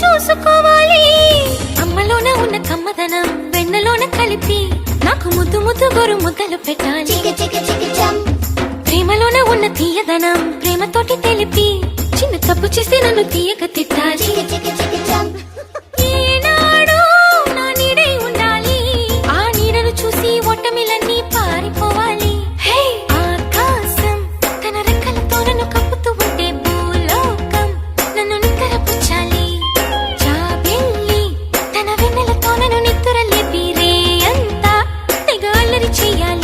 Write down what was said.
చూసుకోవాలి. అమ్మలోన ఉన్న కమ్మదనం వెన్నలోన కలిపి నాకు ముద్దు ముద్దు గొరు ముద్దలు పెట్టాలి. ప్రేమలోన ఉన్న తీయదనం ప్రేమతోటి తెలిపి చిన్న తప్పు చేసి నన్ను తీయక తిట్టాలి. ఏనాడు నా నీడై ఉండాలి. ఆ నీడను చూసి ఓటమిలన్నీ Chia